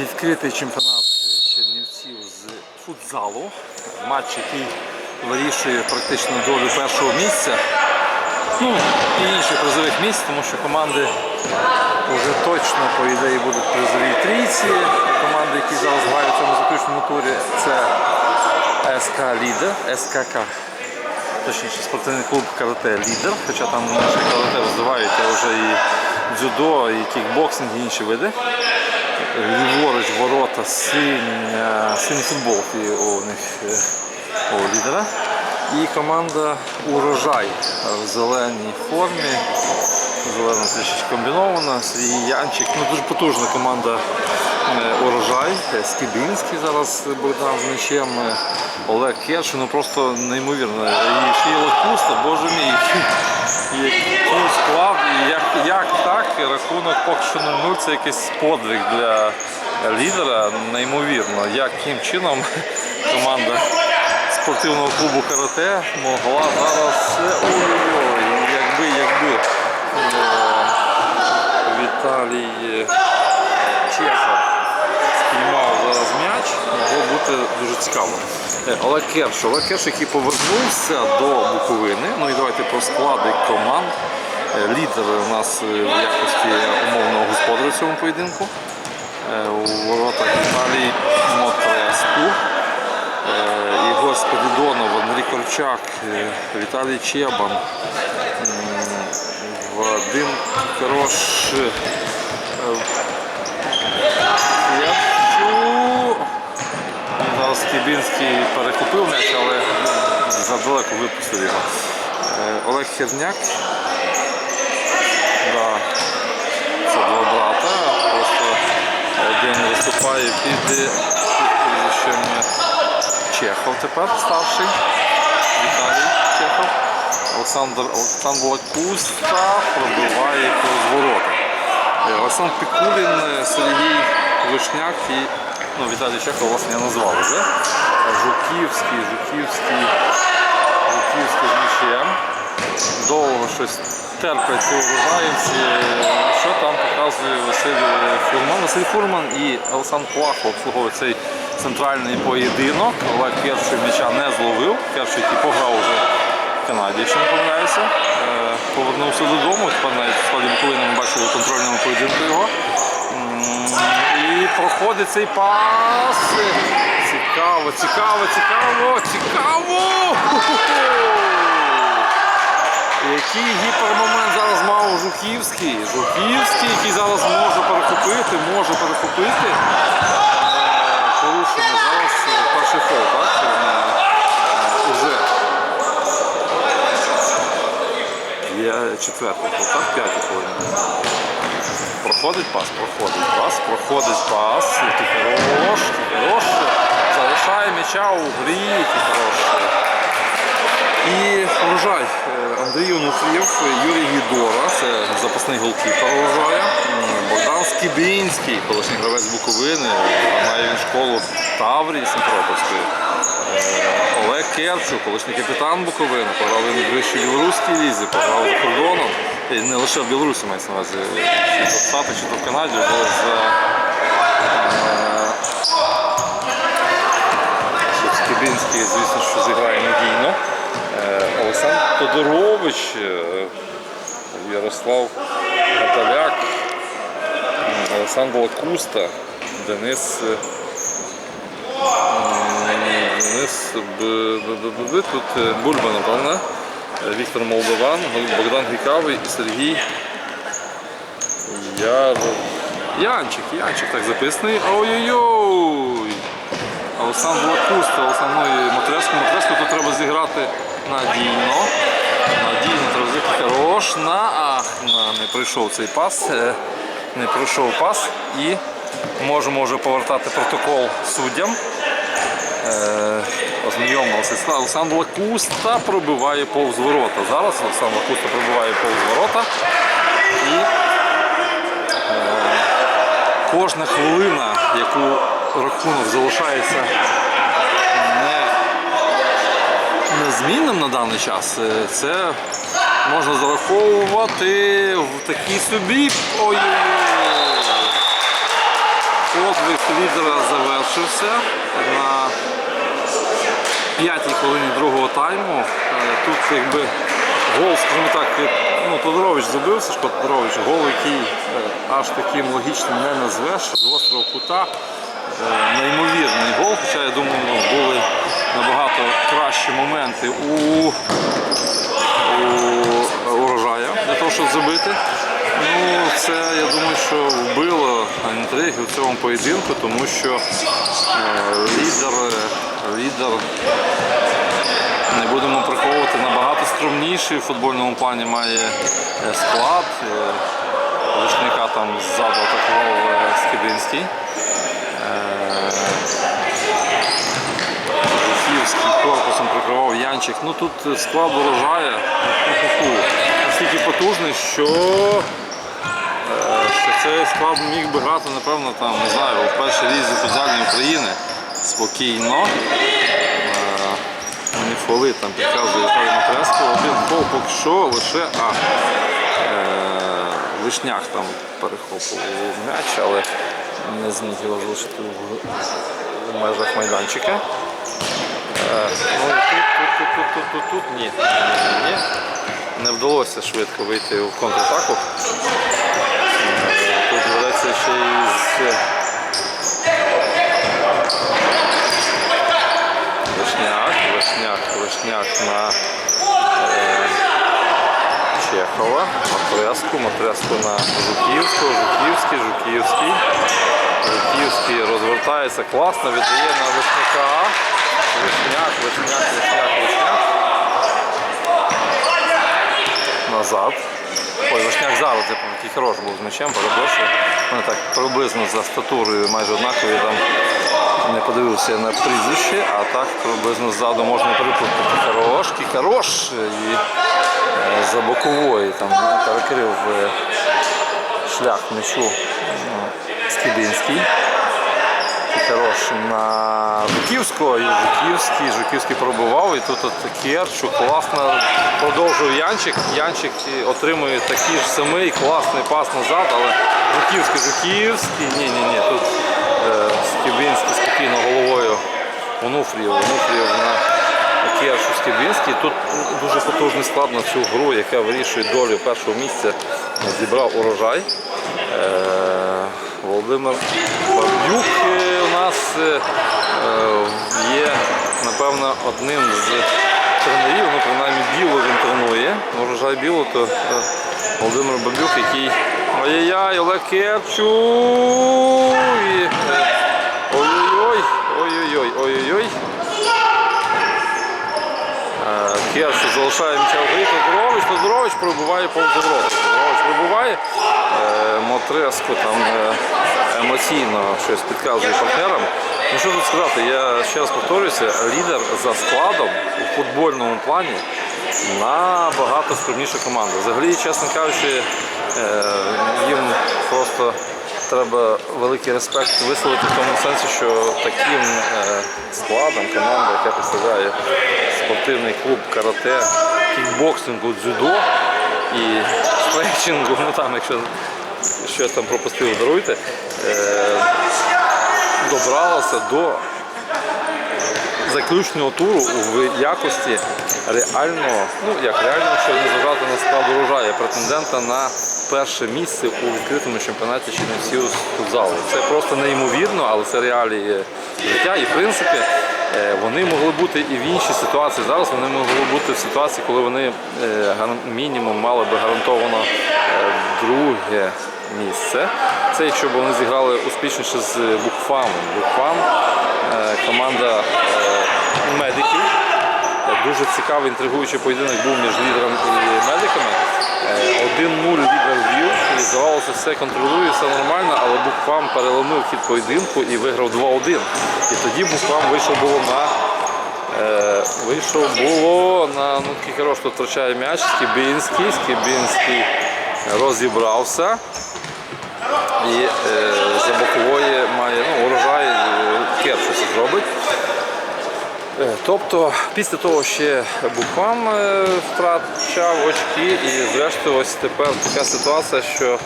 відкритий чемпіонат Чернівців з футзалу. Матч, який вирішує практично долю першого місця. Ну, і інших призових місць, тому що команди вже точно, по ідеї, будуть в призовій трійці. Команди, які зараз грають в цьому заключному турі, це СК Лідер, СКК. Точніше, спортивний клуб карате Лідер, хоча там лише карате розвивають, а вже і дзюдо, і кікбоксинг, і інші види. Ліворуч, ворота, синя, сині футболки у них е, у лідера. І команда Урожай в зеленій формі. Зелена трішечки комбінована, Сергій Янчик. Ну, дуже потужна команда е, Урожай. Е, Скибінський зараз Богдан з м'ячем. е, Олег Кершин, ну просто неймовірно. І ще й Лакуста, боже мій. Який склад, і як, як так, рахунок поки що 0-0 це якийсь подвиг для лідера, неймовірно. Яким чином команда спортивного клубу карате могла зараз ой-ой-ой, якби, якби Віталій Чехов спіймав зараз м'яч, могло бути дуже цікаво. Е, Олег Керш, який повернувся до Буковини. Ну і давайте про склади команд. Е, Лідер у нас е, в якості умовного господаря в цьому поєдинку. У воротах Віталій Мотреску. Ігор Спиридонов, Андрій Корчак, е, Віталій Чебан, Вадим Крош. е, зараз Кібінський перехопив м'яч, але задалеко випустив його. Е, Олег Херняк. Да. Це два брата. Просто один виступає під прізвищем Чехов тепер старший. Віталій Чехов. Олександр, Олександр Лакуста пробиває повз ворота. Е, Олександр Пікулін, е, Сергій Вишняк і ну, Віталій Чехов, власне, я назвав вже. Жуківський, Жуківський, Жуківський з м'ячем. Довго щось терплять ці урожаївці. Що там показує Василь Фурман? Василь Фурман і Олександр Плахов обслуговують цей центральний поєдинок. Олег перший м'яча не зловив. Перший, який пограв вже в Канаді, якщо не помиляюся. Е, Повернувся додому, тепер навіть в складі Буковини бачили контрольному поєдинку його. І проходить цей пас. Цікаво, цікаво, цікаво, цікаво! Який гіпермомент зараз мав Жуківський. Жуківський, який зараз може перехопити, може перехопити. Е, Порушення зараз е, перший фол, так? Е, Уже. Є четвертий фол, так? П'ятий фол. Проходить пас, проходить пас, проходить пас. Який хорош, який хорош. Залишає м'яча у грі, хороший. І врожай е, Андрій Онуфрієв, Юрій Гідора, це запасний голкіпер врожая. М, Богдан Скібінський, колишній гравець Буковини, має він школу Таврії Сімферопольської. Е, Олег Керчук, колишній капітан Буковини, пограв він в вищій білоруській лізі, пограв за кордоном. І не лише в Білорусі мається на увазі, чи в Штатах, чи то в Канаді, вже за е, Скибінський, звісно, що зіграє надійно. Е, Олександр Тодорович, е, Ярослав Гаталяк, Олександр Лакуста, Денис. е, Денис тут е, Бульба, напевно, е, Віктор Молдован, Богдан Гікавий і Сергій Яр... Янчик, Янчик так записаний. Ой-ой-ой! Олександр ну, і Матреску. Матреску тут треба зіграти надійно. Надійно треба зіграти. Хорош на ах, не пройшов цей пас. е, Не пройшов пас і можемо вже повертати протокол суддям. Е, Олександр Лакуста пробиває повз ворота. Зараз Олександр Лакуста пробиває повз ворота. І кожна хвилина, яку рахунок залишається не, незмінним на даний час, е, це можна зараховувати в такий собі ой, подвиг лідера завершився на п'ятій хвилині другого тайму. Е, Тут якби гол, скажімо так, ну, Тодорович забив, Сашко Тодорович, гол, який е, аж таким логічним не назвеш, з острого кута. Е, Неймовірний гол, хоча я думаю, ну, були набагато кращі моменти у, у урожая для того, щоб забити. Ну, це я думаю, що вбило інтриги в цьому поєдинку, тому що е, лідер, лідер не будемо приховувати, набагато скромніший в футбольному плані має е, склад. Е, Вишняка там ззаду атакував е, Скибинський. Е, корпусом прикривав Янчик. Ну тут склад урожає ну, настільки потужний, що, е, що цей склад міг би грати, напевно, там, не знаю, в першій лізі футзальної України спокійно. Е, Не фоли там підказує Віталій Матреско. Один фол поки що лише а, е, Вишняк там перехопував м'яч, але не зміг його залишити в, межах майданчика. Е, ну, тут, тут, тут, тут, тут, тут, ні, ні. Не вдалося швидко вийти в контратаку. Е, Тут ведеться ще й з Вишняк, Вишняк, Вишняк на е, Чехова, Матреску, Матреску на Жуківського, Жуківський, Жуківський. Жуківський розвертається класно, віддає на Вишняка. Вишняк, Вишняк, Вишняк, Вишняк. Назад. Ой, Вишняк зараз, я пам'ятаю, хорош був з м'ячем, перепрошую. Вони так приблизно за статурою майже однакові там не подивився на прізвище, а так приблизно ззаду можна перепутати. Хорош, і е, за бокової там перекрив е, шлях м'ячу е, Скибинський. Хорош на Жуківського, і Жуківський, Жуківський пробував, і тут от Керчу класно продовжив Янчик. Янчик отримує такий ж самий класний пас назад, але Жуківський, Жуківський, ні, ні, ні, тут е, Скибинський спокійно головою Онуфрієв, Онуфрієв на Керчу Скибинський. Тут дуже потужний склад на цю гру, яка вирішує долю першого місця. Зібрав урожай. Е, Володимир Бабюк у нас е, е, є, напевно, одним з тренерів, ну принаймні біло він тренує. Урожай біло, то Володимир Бабюк, який ай-яй-яй, Олег Керчу. І, е, Ой-ой-ой, ой-ой-ой, ой-ой-ой. Керчу залишає м'яча в грі. Тодорович, Тодорович пробиває повз ворота. Тодорович пробиває. Е, Мотреско там е, емоційно щось підказує партнерам. Ну що тут сказати, я ще раз повторююся, лідер за складом у футбольному плані набагато скромніша команда. Взагалі, чесно кажучи, е, їм просто треба великий респект висловити в тому сенсі, що таким е, складом команда, яка представляє спортивний клуб карате, кікбоксингу, дзюдо і стретчингу, ну там, якщо щось там пропустив, даруйте, е, добралася до заключного туру в якості реального, ну як реального, що не зважати на склад урожаю, претендента на перше місце у відкритому чемпіонаті Чернівців з футзалу. Це просто неймовірно, але це реалії життя. І в принципі е, вони могли бути і в іншій ситуації. Зараз вони могли бути в ситуації, коли вони е, мінімум мали би гарантовано е, друге місце. Це якщо б вони зіграли успішніше з Букфамом. Букфам команда медиків. Дуже цікавий інтригуючий поєдинок був між лідером і медиками. Е, 1-0 лідер вів, і здавалося, все контролює, все нормально, але Букфам переломив хід поєдинку і виграв 2-1. І тоді Букфам вийшов було на Е, вийшов було на ну, Кікарош тут втрачає м'яч, Скібінський, Скібінський розібрався. І е, за бокової має ну, урожай е, Кеп щось зробить. Е, Тобто після того ще Буквам е, втрачав очки і зрештою ось тепер така ситуація, що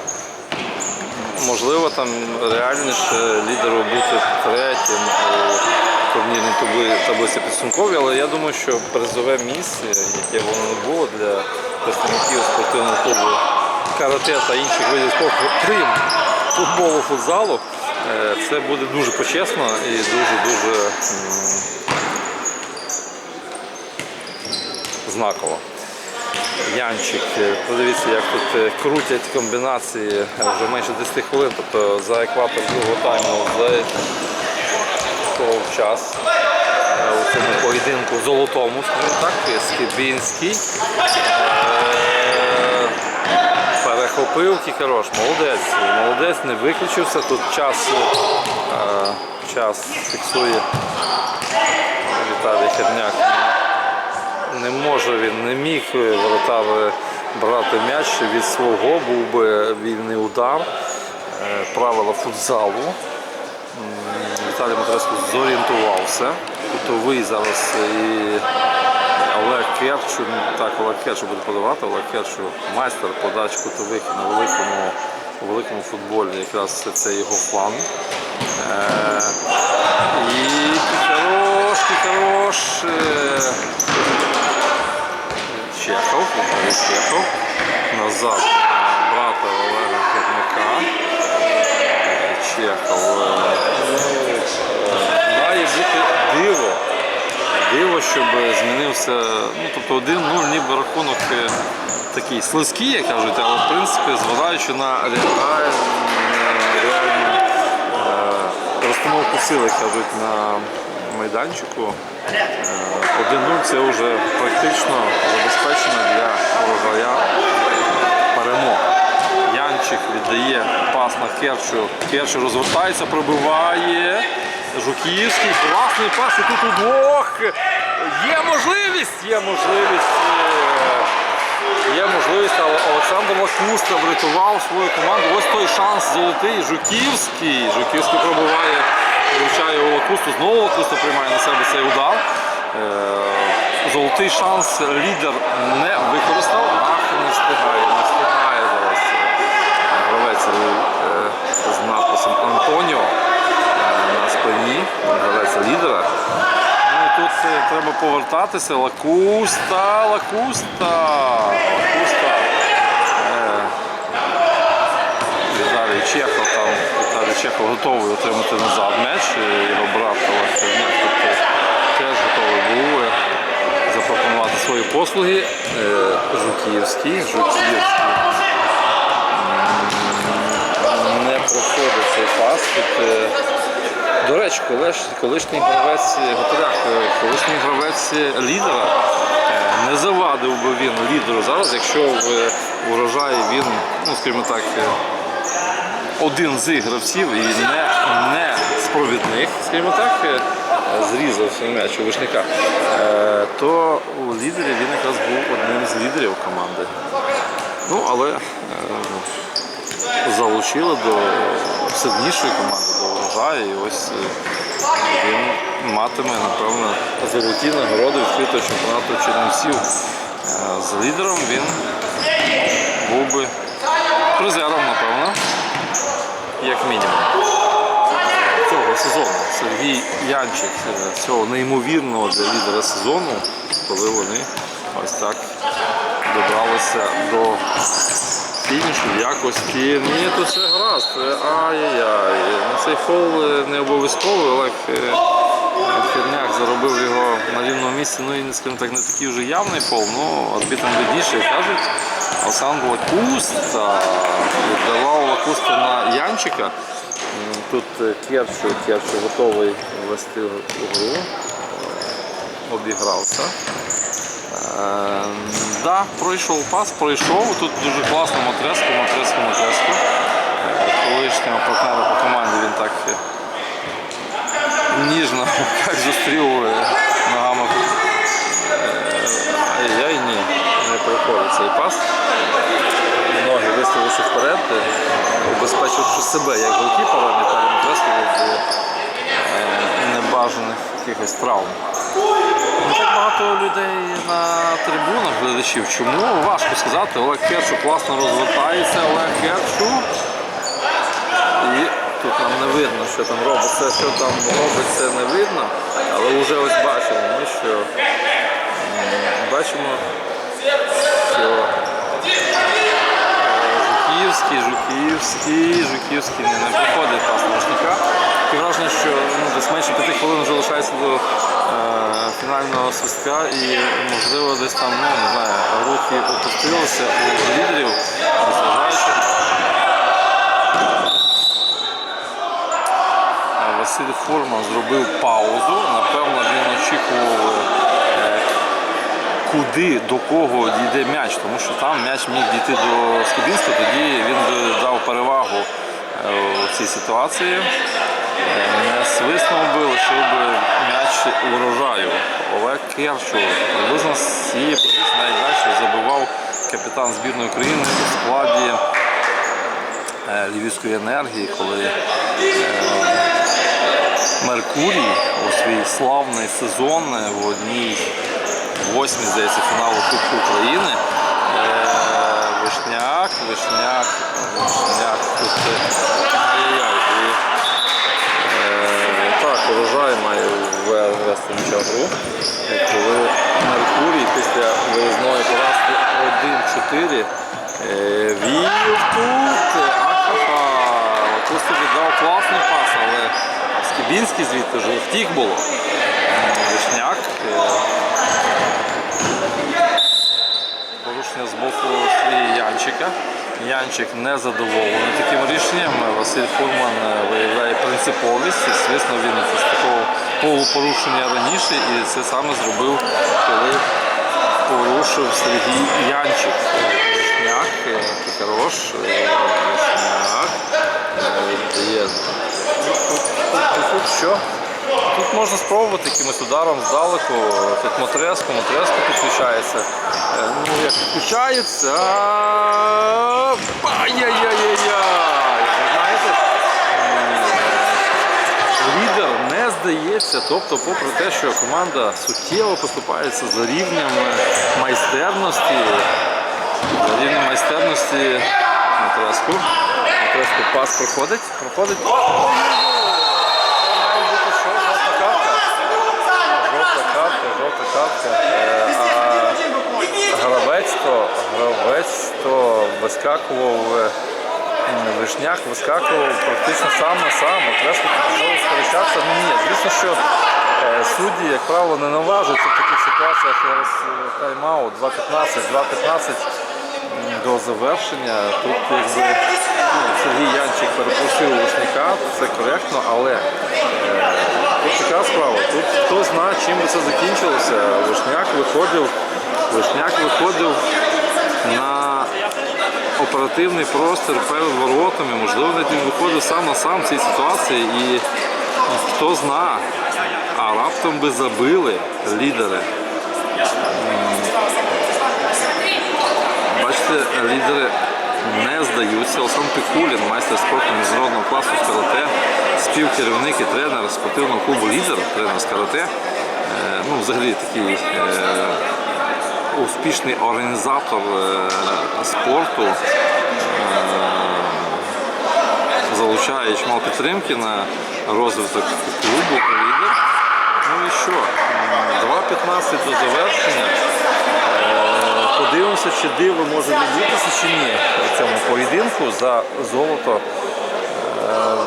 можливо там реальніше лідеру бути третім у турнірній таблиці підсумковій, але я думаю, що призове місце, яке воно було для представників спортивного клубу карате та інших видів спорту, крім футболу, футзалу, е, це буде дуже почесно і дуже-дуже знаково. Янчик, е, подивіться, як тут е, крутять комбінації е, вже менше 10 хвилин, тобто за екватор другого тайму зайшов час у цьому поєдинку золотому, скажімо так, Скибінський. Перехопив Кікарош, молодець, молодець, не виключився, тут час, час фіксує Віталій Херняк не може він, не міг воротар брати м'яч від свого, був би вільний удар. Е, Правила футзалу. Віталій Матреско зорієнтувався. Кутовий зараз і Олег Керчу, так, Олег Керчу буде подавати. Олег Керчу майстер подач кутових на великому, великому футболі. Якраз це його план. Е, І Кікарош, Кікарош. Е, Чехов, Віталій Чехов. Назад брата Олега Херняка. Чехов. е, е, Має бути диво. Диво, щоб змінився. Ну, тобто 1-0, ніби рахунок е, такий слизький, як кажуть, але в принципі, зважаючи на реальну, реальну е, розстановку сил, як кажуть, на майданчику. Е, 1-0 це вже практично забезпечено для урожая перемог. Янчик віддає пас на Керчу. Керчу розвертається, пробиває. Жуківський, класний пас, і тут удвох. Є можливість, є можливість. е, Є можливість, але Олександр Лакуста врятував свою команду. Ось той шанс золотий. Жуківський. Жуківський пробиває, влучає у Лакусту. Знову Лакуста приймає на себе цей удар. Е, Золотий шанс лідер не використав. Ах, не встигає, не встигає зараз. е, Гравець е, з надписом Антоніо на спині. Гравець лідера. Ну тут треба повертатися. Лакуста, лакуста, лакуста. Е, Віталій Чехов там, Віталій Чехов готовий отримати назад м'яч. Е, Його брат е, теж готовий був е, запропонувати свої послуги. Жуківський, Жуківський. Не проходить цей пас. До речі, колиш- колишній гравець колишній гравець лідера. Не завадив би він лідеру зараз, якщо в урожаї він, ну скажімо так, один з гравців і не, не з скажімо так, е, зрізав свій м'яч у вишняка, е, то у лідері він якраз був одним з лідерів команди. Ну, але е, залучили до сильнішої команди, до врожаю. І ось він матиме, напевно, золоті нагороди відкритого чемпіонату Чернівців. З лідером він був би призером, напевно, як мінімум. Цього сезону Сергій Янчик, е, цього неймовірного для лідера сезону, коли вони ось так добралися до фінішу якості. Ні, то все гаразд. Е, Ай-яй-яй. Ну, Цей фол е, не обов'язковий, Олег Фірняк заробив його на рівному місці. Ну і скажімо так, не такий вже явний фол, ну арбітрам видніше кажуть. Олександр Лакуста віддавав Лакусту на Янчика. Тут е, Керчу, Керчу готовий ввести гру. Е, Обігрався. Е, да, пройшов пас, пройшов. Тут дуже класно Матреско, Матреско. Е, Колишнього партнера по команді він так ніжно як зустрів ногами. Е, Ай-яй, ні, не проходить цей пас. Ноги виставивши вперед, убезпечивши себе як голкіпера, Віталій Матреско від небажаних якихось травм. Не так багато людей на трибунах глядачів. Чому? Важко сказати. Олег Керчу класно розвертається. Олег Керчу. Там не видно, що там робиться, що там робиться, не видно. Але вже ось бачимо, ми, що бачимо, що е, Жуківський, Жуківський, Жуківський не, не проходить пас Мошняка. Таке враження, що ну, десь менше п'яти хвилин вже лишається до е, фінального свистка і можливо десь там, ну не знаю, рухи опустилися у лідерів, незважаючи. Форман зробив паузу. Напевно, він очікував, е, куди, до кого дійде м'яч, тому що там м'яч міг дійти до Скибінського, тоді він дав перевагу е, у цій ситуації. Е, Не свиснув би, лишив би м'яч урожаю. Олег Керчур приблизно з цієї позиції найкраще забивав капітан збірної України у складі Львівської енергії, коли Меркурій у свій славний сезон е, в одній восьмій, здається, фіналу Кубку України. Е, Вишняк, Вишняк, Вишняк, тут е, Так, урожай має ве- вести гру. Коли Меркурій після виїзної поразки 1-4 е, вів тут. Ахаха. Тут собі дав класний пас, але Скибінський звідти вже втік було. Вишняк. е, Порушення з боку Янчика. Янчик не задоволений таким рішенням. Василь Фурман е, виявляє принциповість. Звісно, він такого полупорушення раніше і це саме зробив, коли порушив Сергій Янчик. Вишняк, е, е, Вишняк. віддає. Тут, що? Тут можна спробувати якимось ударом здалеку. Тут Мотреско, Мотреско підключається. Е, Ну, як підключається. Ай-яй-яй-яй-яй! Знаєте, лідер не здається. Тобто, попри те, що команда суттєво поступається за рівнем майстерності, за рівнем майстерності Мотреску. Мотреску пас проходить, проходить. Має бути що? Жовта картка. Жовта картка, жовта картка. Е, А гравець то, гравець то вискакував, е, вишняк вискакував практично сам на сам. Треско пішов сперечатися. Ну ні, звісно, що е, судді, як правило, не наважуються в таких ситуаціях через тайм-аут 2.15, 2.15 м, до завершення. Тут якби Сергій Янчик перепросив Вишняка, це коректно, але е, тут така справа. Тут хто знає, чим би це закінчилося. Вишняк виходив, Вишняк виходив на оперативний простір перед воротами. Можливо, навіть він виходив сам на сам в цій ситуації і хто зна, а раптом би забили лідери. Бачите, лідери не здаються. Олександр Пікулін, майстер спорту міжнародного класу з карате, співкерівник і тренер спортивного клубу Лідер, тренер з карате. Е, Ну, взагалі такий е, успішний організатор е, спорту. Залучає чимало підтримки на розвиток клубу Лідер. Ну і що? М, 2.15 до завершення. Подивимося, чи диво може відбутися чи ні у цьому поєдинку за золото е,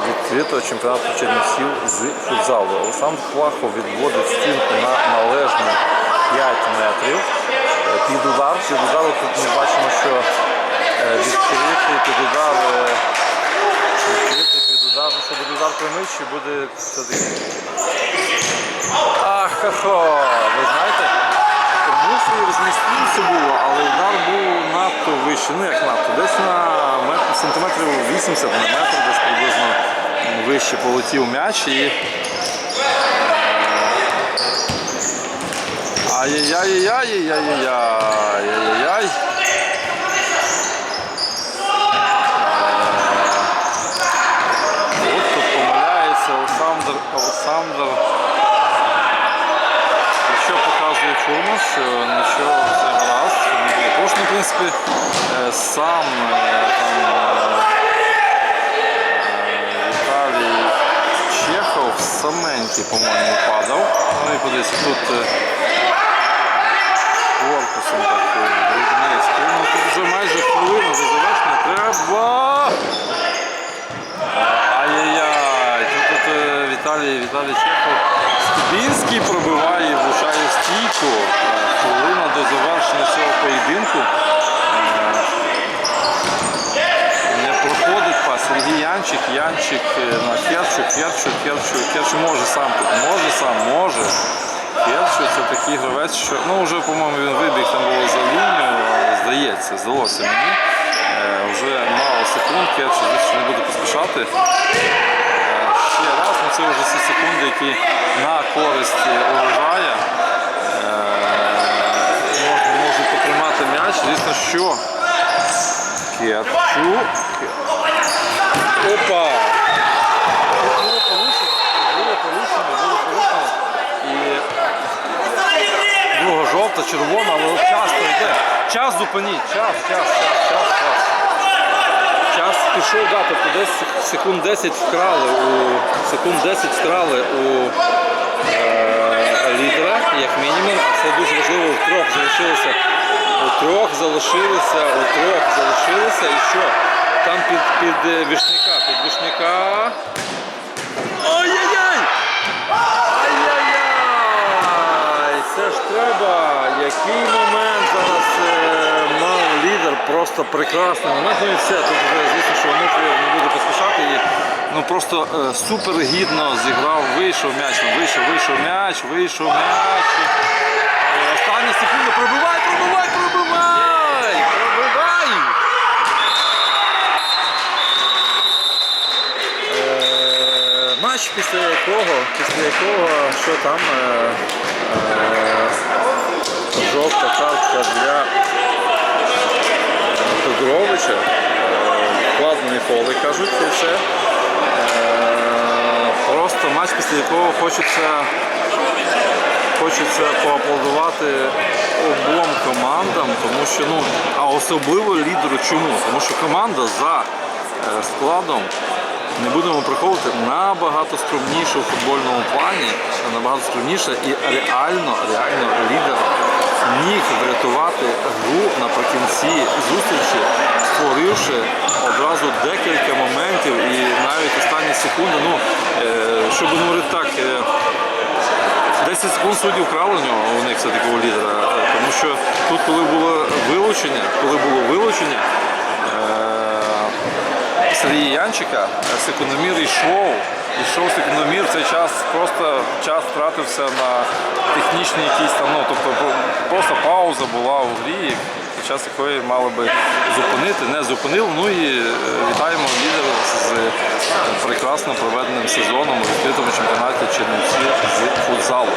відкритого чемпіонату Чернівців з футзалу. Олександр Плахов відводить стінку на належні 5 метрів. Е, Під удар, під удару тут ми бачимо, що е, відкритий під удар. Відкритий під удар, ну що буде удар прямий, чи буде все-таки. Ах, хо ви знаєте, муслі розмістився було, але удар був надто вищий, ну як надто, десь на метр, сантиметрів 80 на метр, десь приблизно вище полетів м'яч і. е, Ай-яй-яй-яй-яй-яй-яй-яй-яй. От тут помиляється Олександр Олександр. Що показує Фурман, що нічого все гаразд, що не було принципі, е, сам е, е, е, саменький, по-моєму, падав. Ну і подивіться, тут корпусом так е, Ну тут вже майже хвилина до завершення. Треба! Ай-яй-яй, тут, Віталій, Віталій Чехов. Стубінський пробиває, влучає стійку. Хвилина до завершення цього поєдинку. Не проходить пас. Сергій Янчик, Янчик е, на Керчу, Керчу, Керчу, Керчу може сам тут, може сам, може. Керчу це такий гравець, що ну вже, по-моєму, він вибіг там було за лінію, здається, здалося мені. Е, вже мало секунд, Керчу, звісно, не буде поспішати. Е, ще раз, ну це вже ці секунди, які на користь урожая. Е, можна, можуть потримати м'яч. Звісно, що Керчу. Опа! Було порушено, було порушено, було порушено. І друга жовта, червона, але час йде. Час зупиніть, час, час, час, час, час. Час пішов, да, тобто десь секунд 10 вкрали у секунд 10 вкрали у е, лідера, як мінімум. Це дуже важливо, у трьох залишилося. У трьох залишилися, у трьох залишилися. І що? Там під, під е, вішняка, під вішняка. Ай-яй-яй! Ай-яй-яй! Це ж треба. Який момент зараз е, мав лідер, просто прекрасний момент. Ну і все. Тут вже звісно, що Онуфрієв не буде поспішати. І, ну просто е, супер гідно зіграв, вийшов м'яч, вийшов, вийшов м'яч, вийшов м'яч. Е, Остання секунда, пробивай, пробивай, пробивай! Пробивай! Е, Матч після якого, після якого, що там, е, е, жовта картка для Тодоровича, е, вкладений поле, кажуть, це все. Просто матч, після якого хочеться, хочеться поаплодувати обом командам, тому що, ну, а особливо лідеру чому? Тому що команда за е, складом не будемо приховувати набагато скромніше у футбольному плані, набагато скромніше і реально, реально лідер міг врятувати гру наприкінці зустрічі, створивши одразу декілька моментів і навіть останні секунди. Ну, е, щоб говорити так, е, 10 секунд суддів вкрали у нього у них все такого лідера. е, Тому що тут, коли було вилучення, коли було вилучення, е, Сергія Янчика, секундомір йшов, йшов секундомір, цей час просто час втратився на технічні якісь там, ну тобто просто пауза була у грі, під час якої мали би зупинити, не зупинив. Ну і е, вітаємо лідера з е, прекрасно проведеним сезоном у відкритому чемпіонаті Чернівців з футзалу.